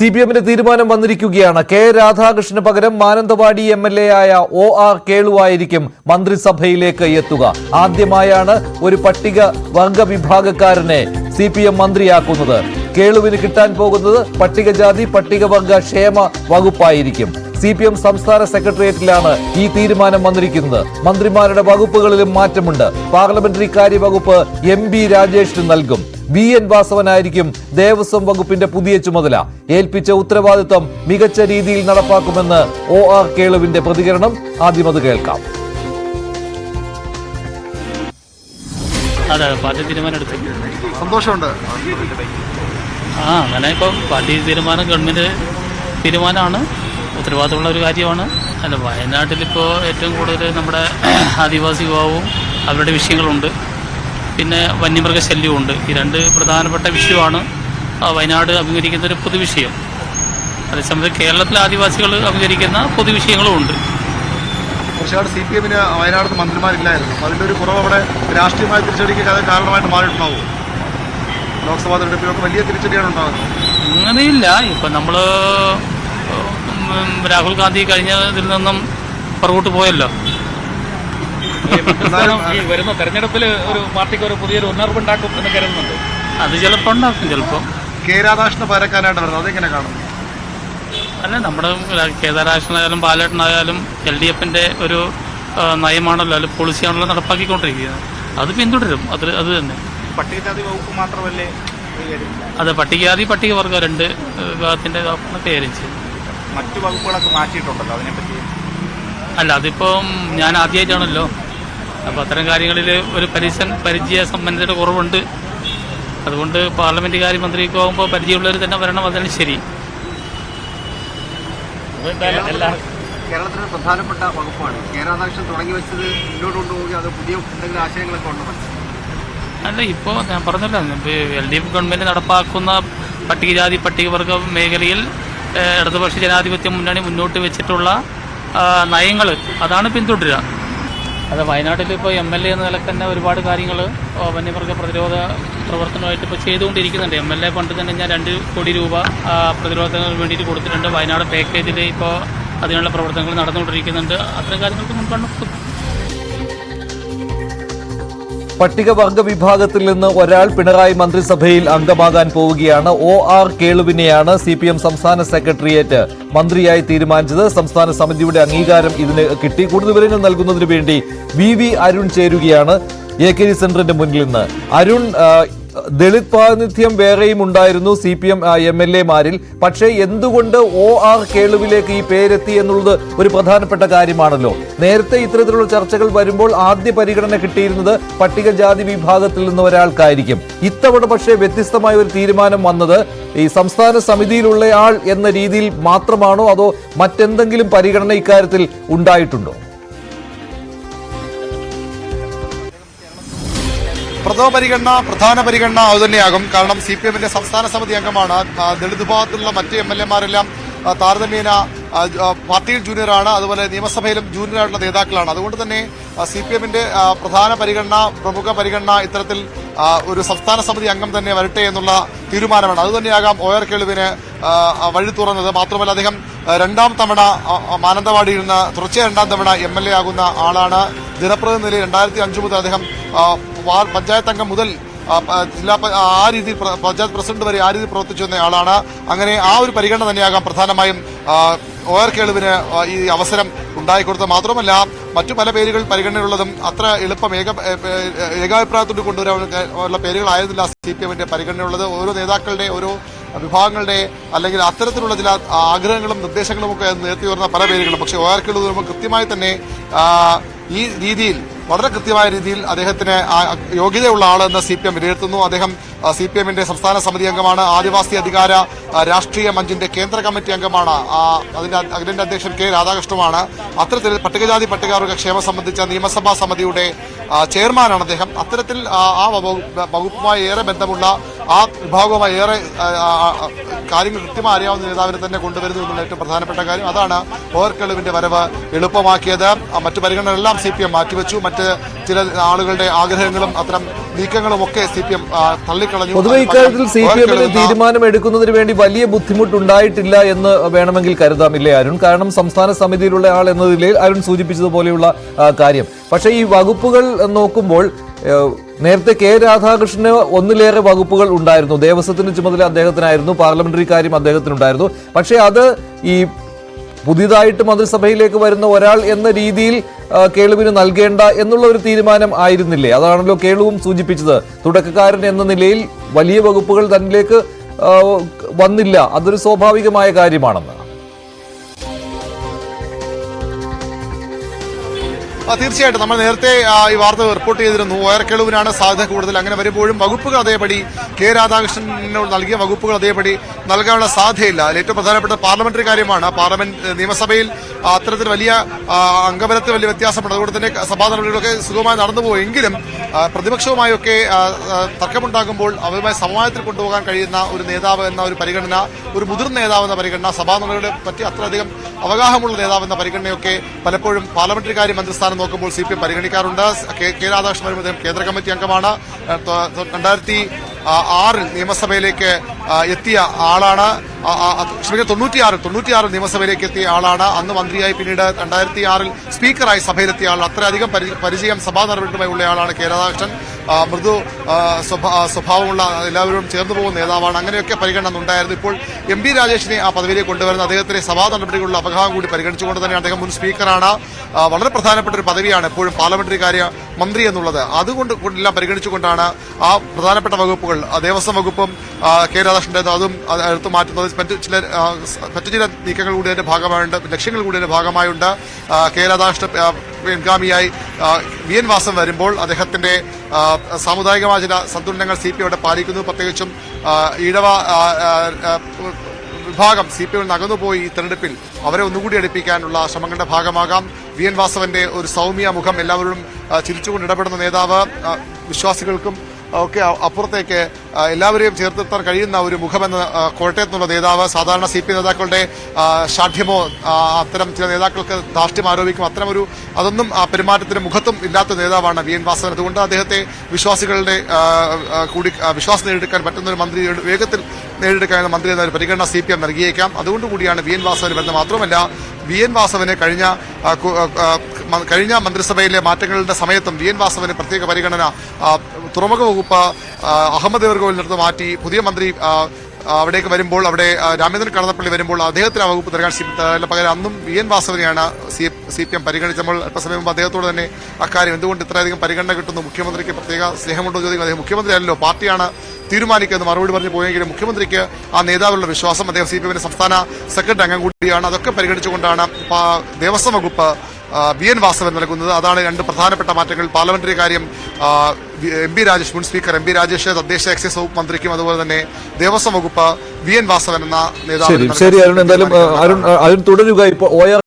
C P എമ്മിന്റെ തീരുമാനം വന്നിരിക്കുകയാണ്. കെ രാധാകൃഷ്ണന് പകരം മാനന്തവാടി എം എൽ എ ആയ ഒ ആർ കേളുവായിരിക്കും മന്ത്രിസഭയിലേക്ക് എത്തുക. ആദ്യമായാണ് ഒരു പട്ടിക വർഗ വിഭാഗക്കാരനെ സി പി എം മന്ത്രിയാക്കുന്നത്. കേളുവിന് കിട്ടാൻ പോകുന്നത് പട്ടികജാതി പട്ടികവർഗ ക്ഷേമ വകുപ്പായിരിക്കും. സി പി എം സംസ്ഥാന സെക്രട്ടേറിയറ്റിലാണ് ഈ തീരുമാനം വന്നിരിക്കുന്നത്. മന്ത്രിമാരുടെ വകുപ്പുകളിലും മാറ്റമുണ്ട്. പാർലമെന്ററി കാര്യ വകുപ്പ് എം ബി രാജേഷിന് നൽകും. വി എൻ വാസവനായിരിക്കും ദേവസ്വം വകുപ്പിന്റെ പുതിയ ചുമതല. ഏൽപ്പിച്ച ഉത്തരവാദിത്വം മികച്ച രീതിയിൽ നടപ്പാക്കുമെന്ന് ഒ ആർ കേളുവിന്റെ പ്രതികരണം. ആദ്യം അത് കേൾക്കാം. അതെ പാർട്ടി തീരുമാനം എടുത്തു സന്തോഷമുണ്ട്. ആ അങ്ങനെ ഇപ്പം പാർട്ടി തീരുമാനം ഗവൺമെന്റ് തീരുമാനമാണ്. ഉത്തരവാദിത്തമുള്ള ഒരു കാര്യമാണ്. അല്ല വയനാട്ടിലിപ്പോൾ ഏറ്റവും കൂടുതൽ നമ്മുടെ ആദിവാസി വിഭാഗവും അവരുടെ വിഷയങ്ങളുണ്ട്. പിന്നെ വന്യമൃഗ ശല്യമുണ്ട് ഈ രണ്ട് പ്രധാനപ്പെട്ട വിഷയമാണ് വയനാട് അഭിമുഖീകരിക്കുന്ന ഒരു പൊതുവിഷയം അതേസമയത്ത് കേരളത്തിലെ ആദിവാസികൾ അഭിമുഖീകരിക്കുന്ന പൊതുവിഷയങ്ങളും ഉണ്ട് കുറച്ചുനാട് സി പി എമ്മിന് വയനാട് മന്ത്രിമാരില്ലായിരുന്നു അതിന്റെ ഒരു കുറവ് അവിടെ രാഷ്ട്രീയമായ തിരിച്ചടിക്ക് അത് കാരണമായിട്ട് മാറിയിട്ടുണ്ടാവും. ലോക്സഭാ തെരഞ്ഞെടുപ്പിലൊക്കെ വലിയ തിരിച്ചടിയാണ് ഉണ്ടാകുന്നത്. അങ്ങനെയില്ല. ഇപ്പം നമ്മൾ രാഹുൽ ഗാന്ധി കഴിഞ്ഞ ഇതിൽ നിന്നും പുറകോട്ട് പോയല്ലോ. ഈ വരുന്ന തെരഞ്ഞെടുപ്പിൽ ഒരു പാർട്ടിക്ക് ഒരു പുതിയൊരു ഉണർവുണ്ടാക്കും എന്ന് കരുതുന്നുണ്ട്. അത് ചിലപ്പോൾ ഉണ്ടാക്കും ചിലപ്പോൾ കെ രാധാകൃഷ്ണ പരക്കാനായിട്ട് വരുന്നത് അതെങ്ങനെ കാണും? അല്ല നമ്മുടെ കേദാരാകൃഷ്ണനായാലും ബാലേട്ടനായാലും എൽ ഡി എഫിന്റെ ഒരു നയമാണല്ലോ അല്ലെങ്കിൽ പോളിസിയാണല്ലോ നടപ്പാക്കിക്കൊണ്ടിരിക്കുന്നത് അത് പിന്തുടരും അത് അത് തന്നെ. പട്ടികജാതി വകുപ്പ് മാത്രമല്ലേ അതെ പട്ടികജാതി പട്ടികവർഗ രണ്ട് വിഭാഗത്തിന്റെ കൈകാര്യം ചെയ്യും മറ്റു വകുപ്പുകളൊക്കെ മാറ്റിയിട്ടുണ്ടല്ലോ അതിനെപ്പറ്റി? അല്ല അതിപ്പം ഞാൻ ആദ്യമായിട്ടാണല്ലോ അപ്പോൾ അത്തരം കാര്യങ്ങളിൽ ഒരു പരിസൻ പരിചയ സംബന്ധിച്ചിട്ട് കുറവുണ്ട്. അതുകൊണ്ട് പാർലമെന്റ് കാര്യ മന്ത്രിക്ക് പോകുമ്പോൾ പരിചയമുള്ളവർ തന്നെ വരണം അതാണ് ശരി. കേരളത്തിലെ പ്രധാനപ്പെട്ട വകുപ്പാണ്. കേരളാദാക്ഷൻ തുടങ്ങി വെച്ചത് മുന്നോട്ട് കൊണ്ടുപോവുക അത് പുതിയ എന്തെങ്കിലും ആശയങ്ങളൊക്കെ ഉണ്ടോ? അല്ല ഇപ്പോൾ ഞാൻ പറഞ്ഞല്ലോ എൽ ഡി എഫ് ഗവൺമെന്റ് നടപ്പാക്കുന്ന പട്ടികജാതി പട്ടികവർഗ മേഖലയിൽ ഇടതുപക്ഷ ജനാധിപത്യ മുന്നണി മുന്നോട്ട് വെച്ചിട്ടുള്ള നയങ്ങൾ അതാണ് പിന്തുടരുക. അത് വയനാട്ടിൽ ഇപ്പോൾ എം എൽ എ എന്ന നിലയ്ക്ക് തന്നെ ഒരുപാട് കാര്യങ്ങൾ വന്യമൃഗ പ്രതിരോധ പ്രവർത്തനമായിട്ട് ഇപ്പോൾ ചെയ്തുകൊണ്ടിരിക്കുന്നുണ്ട്. എം എൽ എ പണ്ട് തന്നെ ഞാൻ രണ്ട് കോടി രൂപ പ്രതിരോധത്തിന് വേണ്ടിയിട്ട് കൊടുത്തിട്ടുണ്ട്. വയനാട് പാക്കേജിൽ ഇപ്പോൾ അതിനുള്ള പ്രവർത്തനങ്ങൾ നടന്നുകൊണ്ടിരിക്കുന്നുണ്ട്. അത്തരം കാര്യങ്ങൾക്ക് കൊടുക്കും പട്ടികവർഗ വിഭാഗത്തിൽ നിന്ന് ഒരാൾ പിണറായി മന്ത്രിസഭയിൽ അംഗമാകാൻ പോവുകയാണ്. ഒ ആർ കേളുവിനെയാണ് സി പി എം സംസ്ഥാന സെക്രട്ടേറിയറ്റ് മന്ത്രിയായി തീരുമാനിച്ചത്. സംസ്ഥാന സമിതിയുടെ അംഗീകാരം ഇതിന് കിട്ടി. കൂടുതൽ വിവരങ്ങൾ നൽകുന്നതിന് വേണ്ടി വി വി അരുൺ ചേരുകയാണ്. എ കെ ജി സെന്ററിന്റെ മുന്നിൽ നിന്ന്. അരുൺ ദളിത് പ്രാതിനിധ്യം വേറെയും ഉണ്ടായിരുന്നു C P M M L എമാരിൽ. പക്ഷേ എന്തുകൊണ്ട് ഒ ആർ കേളുവിലേക്ക് ഈ പേരെത്തി എന്നുള്ളത് ഒരു പ്രധാനപ്പെട്ട കാര്യമാണല്ലോ. നേരത്തെ ഇത്തരത്തിലുള്ള ചർച്ചകൾ വരുമ്പോൾ ആദ്യ പരിഗണന കിട്ടിയിരുന്നത് പട്ടികജാതി വിഭാഗത്തിൽ നിന്ന് ഒരാൾക്കായിരിക്കും. ഇത്തവണ പക്ഷേ വ്യത്യസ്തമായ ഒരു തീരുമാനം വന്നത് ഈ സംസ്ഥാന സമിതിയിലുള്ള ആൾ എന്ന രീതിയിൽ മാത്രമാണോ അതോ മറ്റെന്തെങ്കിലും പരിഗണന ഇക്കാര്യത്തിൽ ഉണ്ടായിട്ടുണ്ടോ? പ്രഥമ പരിഗണന പ്രധാന പരിഗണന അതുതന്നെയാകും കാരണം സി പി എമ്മിന്റെ സംസ്ഥാന സമിതി അംഗമാണ്. ദളിത് ഭാഗത്തുള്ള മറ്റ് എം എൽ എമാരെല്ലാം താരതമ്യേന പാർട്ടിയിൽ ജൂനിയറാണ്. അതുപോലെ നിയമസഭയിലും ജൂനിയറായിട്ടുള്ള നേതാക്കളാണ്. അതുകൊണ്ട് തന്നെ സി പി എമ്മിന്റെ പ്രധാന പരിഗണന പ്രമുഖ പരിഗണന ഇത്തരത്തിൽ ഒരു സംസ്ഥാന സമിതി അംഗം തന്നെ വരട്ടെ എന്നുള്ള തീരുമാനമാണ്. അതുതന്നെയാകാം ഒ ആർ കേളുവിന് വഴി തുറന്നത്. മാത്രമല്ല അദ്ദേഹം രണ്ടാം തവണ മാനന്തവാടിയിൽ നിന്ന് തുടർച്ചയായ രണ്ടാം തവണ എം എൽ എ ആകുന്ന ആളാണ് ജനപ്രതിനിധി നിലയിൽ രണ്ടായിരത്തി അഞ്ച് മുതൽ അദ്ദേഹം പഞ്ചായത്ത് അംഗം മുതൽ ജില്ലാ ആ രീതിയിൽ പഞ്ചായത്ത് പ്രസിഡന്റ് വരെ ആ രീതിയിൽ പ്രവർത്തിച്ചു വന്ന ആളാണ്. അങ്ങനെ ആ ഒരു പരിഗണന തന്നെയാകാം പ്രധാനമായും ഒ ആർ കേളുവിന് ഈ അവസരം ഉണ്ടായിക്കൊടുത്തത്. മാത്രമല്ല മറ്റു പല പേരുകൾ പരിഗണനയുള്ളതും അത്ര എളുപ്പം ഏക ഏകാഭിപ്രായത്തോട് കൊണ്ടുവരാനുള്ള പേരുകളായിരുന്നില്ല സി പി എമ്മിന്റെ പരിഗണനയുള്ളത് ഓരോ നേതാക്കളുടെ ഓരോ വിഭാഗങ്ങളുടെ അല്ലെങ്കിൽ അത്തരത്തിലുള്ള ചില ആഗ്രഹങ്ങളും നിർദ്ദേശങ്ങളും ഒക്കെ നേരത്തെ വരുന്ന പല പേരുകളും. പക്ഷേ ഒ ആർ വരുമ്പോൾ കൃത്യമായി തന്നെ ഈ രീതിയിൽ വളരെ കൃത്യമായ രീതിയിൽ അദ്ദേഹത്തിന് യോഗ്യതയുള്ള ആളെന്ന് സി പി എം വിലയിരുത്തുന്നു. അദ്ദേഹം സി പി എമ്മിന്റെ സംസ്ഥാന സമിതി അംഗമാണ് ആദിവാസി അധികാര രാഷ്ട്രീയ മഞ്ചിന്റെ കേന്ദ്ര കമ്മിറ്റി അംഗമാണ്. അതിന്റെ അതിന്റെ അധ്യക്ഷൻ കെ രാധാകൃഷ്ണമാണ് അത്തരത്തിൽ പട്ടികജാതി പട്ടികവർഗ ക്ഷേമം സംബന്ധിച്ച നിയമസഭാ സമിതിയുടെ ചെയർമാനാണ് അദ്ദേഹം. അത്തരത്തിൽ ആ ആ വകു- വകുപ്പുമായി ഏറെ ബന്ധമുള്ള ആ വിഭാഗവുമായി ഏറെ കാര്യങ്ങൾ കൃത്യമായി അറിയാവുന്ന നേതാവിനെ തന്നെ കൊണ്ടുവരുന്നു എന്നുള്ള ഏറ്റവും പ്രധാനപ്പെട്ട കാര്യം. അതാണ് ഓവർക്കെളിവിന്റെ വരവ് എളുപ്പമാക്കിയത്. മറ്റു പരിഗണനകളെല്ലാം സി പി എം മാറ്റിവെച്ചു. മറ്റ് ചില ആളുകളുടെ ആഗ്രഹങ്ങളും അത്തരം നീക്കങ്ങളും ഒക്കെ സി പി എം തള്ളിക്കളഞ്ഞു. പൊതുവെ ഇക്കാര്യത്തിൽ സി പി എമ്മിന് തീരുമാനം എടുക്കുന്നതിന് വേണ്ടി വലിയ ബുദ്ധിമുട്ടുണ്ടായിട്ടില്ല എന്ന് വേണമെങ്കിൽ കരുതാമില്ലേ അരുൺ? കാരണം സംസ്ഥാന സമിതിയിലുള്ള ആൾ എന്ന നിലയിൽ അരുൺ സൂചിപ്പിച്ചതുപോലെയുള്ള കാര്യം. പക്ഷേ ഈ വകുപ്പുകൾ നോക്കുമ്പോൾ നേരത്തെ കെ രാധാകൃഷ്ണന് ഒന്നിലേറെ വകുപ്പുകൾ ഉണ്ടായിരുന്നു. ദേവസ്വത്തിന്റെ ചുമതല അദ്ദേഹത്തിനായിരുന്നു. പാർലമെന്ററി കാര്യം അദ്ദേഹത്തിനുണ്ടായിരുന്നു. പക്ഷേ അത് ഈ പുതിയതായിട്ട് മന്ത്രിസഭയിലേക്ക് വരുന്ന ഒരാൾ എന്ന രീതിയിൽ കേളുവിന് നൽകേണ്ട എന്നുള്ള ഒരു തീരുമാനം ആയിരുന്നില്ലേ? അതാണല്ലോ കേളുവും സൂചിപ്പിച്ചത്. തുടക്കക്കാരൻ എന്ന നിലയിൽ വലിയ വകുപ്പുകൾ തന്നിലേക്ക് വന്നില്ല. അതൊരു സ്വാഭാവികമായ കാര്യമാണെന്ന്. തീർച്ചയായിട്ടും നമ്മൾ നേരത്തെ ഈ വാർത്ത റിപ്പോർട്ട് ചെയ്തിരുന്നു. ഓയർക്കെളുവിനാണ് സാധ്യത കൂടുതൽ. അങ്ങനെ വരുമ്പോഴും വകുപ്പുകൾ അതേപടി കെ രാധാകൃഷ്ണനോട് നൽകിയ വകുപ്പുകൾ അതേപടി നൽകാനുള്ള സാധ്യതയില്ല. അതിൽ ഏറ്റവും പ്രധാനപ്പെട്ട പാർലമെന്ററി കാര്യമാണ്. പാർലമെന്റ് നിയമസഭയിൽ അത്തരത്തിൽ വലിയ അംഗബലത്തിൽ വലിയ വ്യത്യാസമുണ്ട്. അതുകൊണ്ട് തന്നെ സഭാ നടപടികളൊക്കെ സുഖമായി നടന്നുപോയെങ്കിലും പ്രതിപക്ഷവുമായൊക്കെ തർക്കമുണ്ടാകുമ്പോൾ അവരുമായി സമവായത്തിൽ കൊണ്ടുപോകാൻ കഴിയുന്ന ഒരു നേതാവ് എന്ന ഒരു പരിഗണന ഒരു മുതിർന്ന നേതാവ് എന്ന പരിഗണന സഭാ നടപടികളെ പറ്റി അത്രയധികം അവഗാഹമുള്ള നേതാവെന്ന പരിഗണനയൊക്കെ പലപ്പോഴും പാർലമെന്ററി കാര്യ മന്ത്രിസ്ഥാനം നോക്കുമ്പോൾ സി പി എം പരിഗണിക്കാറുണ്ട്. കെ രാധാകൃഷ്ണൻ അദ്ദേഹം കേന്ദ്ര കമ്മിറ്റി അംഗമാണ്. രണ്ടായിരത്തി ആറിൽ നിയമസഭയിലേക്ക് എത്തിയ ആളാണ്. ക്ഷമിക്കണം തൊണ്ണൂറ്റിയാറിൽ തൊണ്ണൂറ്റിയാറിൽ നിയമസഭയിലേക്ക് എത്തിയ ആളാണ്. അന്ന് മന്ത്രിയായി പിന്നീട് രണ്ടായിരത്തി ആറിൽ സ്പീക്കറായി സഭയിലെത്തിയ ആൾ. അത്രയധികം പരി- പരിചയം സഭാ നടപടിയുമായി ഉള്ള ആളാണ് കെ രാധാകൃഷ്ണൻ. മൃദു സ്വഭാവമുള്ള എല്ലാവരും ചേർന്നു പോകുന്ന നേതാവാണ്. അങ്ങനെയൊക്കെ പരിഗണന ഉണ്ടായിരുന്നു. ഇപ്പോൾ എം രാജേഷിനെ ആ പദവിയിലേക്ക് കൊണ്ടുവരുന്ന അദ്ദേഹത്തിന്റെ സഭാ നടപടികളുടെ അപകടം കൂടി പരിഗണിച്ചുകൊണ്ട് തന്നെ അദ്ദേഹം മുൻ സ്പീക്കറാണ്. വളരെ പ്രധാനപ്പെട്ട ഒരു പദവിയാണ് എപ്പോഴും പാർലമെന്ററി കാര്യ മന്ത്രി എന്നുള്ളത്. അതുകൊണ്ട് എല്ലാം പരിഗണിച്ചുകൊണ്ടാണ് ആ പ്രധാനപ്പെട്ട വകുപ്പുകൾ ദേവസ്വം വകുപ്പും കെ രാധാകൃഷ്ണന്റെ അതും അടുത്ത് മാറ്റുന്നത് മറ്റു ചില മറ്റു ചില നീക്കങ്ങൾ കൂടി അതിന്റെ ഭാഗമായുണ്ട് ലക്ഷ്യങ്ങൾ കൂടി അതിന്റെ ഭാഗമായുണ്ട്. കെ രാധാകൃഷ്ണൻ പിൻഗാമിയായി വി എൻ വാസം വരുമ്പോൾ അദ്ദേഹത്തിന്റെ സാമുദായികമായ ചില സന്തുലനങ്ങൾ സി പി അവിടെ പാലിക്കുന്നു. പ്രത്യേകിച്ചും ഈഴവ വിഭാഗം സി പി എമ്മിൽ നകന്നുപോയി ഈ തെരഞ്ഞെടുപ്പിൽ അവരെ ഒന്നുകൂടി അടുപ്പിക്കാനുള്ള ശ്രമങ്ങളുടെ ഭാഗമാകാം. വി എൻ വാസവന്റെ ഒരു സൗമ്യ മുഖം എല്ലാവരും ചിരിച്ചുകൊണ്ട് ഇടപെടുന്ന നേതാവ് വിശ്വാസികൾക്കും ഒക്കെ അപ്പുറത്തേക്ക് എല്ലാവരെയും ചേർത്തെത്താൻ കഴിയുന്ന ഒരു മുഖമെന്ന കോട്ടയത്തുള്ള കോട്ടയത്ത് നേതാവ് സാധാരണ സി പി നേതാക്കളുടെ ഷാഠ്യമോ അത്തരം ചില നേതാക്കൾക്ക് ധാർഷ്ട്യം ആരോപിക്കും. അത്തരം ഒരു അതൊന്നും ആ പെരുമാറ്റത്തിന് മുഖത്തും ഇല്ലാത്ത നേതാവാണ് വി എൻ വാസവൻ. അതുകൊണ്ട് അദ്ദേഹത്തെ വിശ്വാസികളുടെ കൂടി വിശ്വാസം നേടിയെടുക്കാൻ പറ്റുന്ന ഒരു മന്ത്രി വേഗത്തിൽ നേടിയെടുക്കാൻ മന്ത്രി എന്ന ഒരു പരിഗണന സി പി എം നൽകിയേക്കാം. അതുകൊണ്ടുകൂടിയാണ് വി എൻ വാസവന് വരുന്നത്. മാത്രമല്ല വി എൻ വാസവന് കഴിഞ്ഞ കഴിഞ്ഞ മന്ത്രിസഭയിലെ മാറ്റങ്ങളുടെ സമയത്തും വി എൻ വാസവന് പ്രത്യേക പരിഗണന തുറമുഖ വകുപ്പ് അഹമ്മദ് അഹമ്മദ് നിന്ന് മാറ്റി പുതിയ മന്ത്രി അവിടേക്ക് വരുമ്പോൾ അവിടെ രാമേന്ദ്രൻ കടന്നപ്പള്ളി വരുമ്പോൾ അദ്ദേഹത്തിന് ആ വകുപ്പ് നൽകാൻ സി പകരം അന്നും വി എൻ വാസവനെയാണ് സി സി പി എം പരിഗണിച്ചപ്പോൾ അല്പസമയം മുമ്പ് അദ്ദേഹത്തോട് തന്നെ അക്കാര്യം എന്തുകൊണ്ട് ഇത്രയധികം പരിഗണന കിട്ടുന്നു? മുഖ്യമന്ത്രിക്ക് പ്രത്യേക സ്നേഹമുണ്ടോ ചോദിക്കും അദ്ദേഹം മുഖ്യമന്ത്രി അല്ലല്ലോ പാർട്ടിയാണ് തീരുമാനിക്കുന്നത് മറുപടി പറഞ്ഞു പോയെങ്കിലും മുഖ്യമന്ത്രിക്ക് ആ നേതാവിലുള്ള വിശ്വാസം അദ്ദേഹം സി പി എമ്മിന്റെ സംസ്ഥാന സെക്രട്ടറി അംഗം കൂടിയാണ്. അതൊക്കെ പരിഗണിച്ചുകൊണ്ടാണ് ദേവസ്വം വകുപ്പ് വി എൻ വാസവൻ നൽകുന്നത്. അതാണ് രണ്ട് പ്രധാനപ്പെട്ട മാറ്റങ്ങൾ. പാർലമെന്ററി കാര്യം എം പി രാജേഷ് മുൻ സ്പീക്കർ എം പി രാജേഷ് തദ്ദേശ എക്സൈസ് വകുപ്പ് മന്ത്രിക്കും അതുപോലെ തന്നെ ദേവസ്വം വകുപ്പ് വി എൻ വാസവൻ എന്ന നേതാവ് ശരി അരുൺ. എന്തായാലും അരുൺ അരുൺ തുടരുക. ഇപ്പോൾ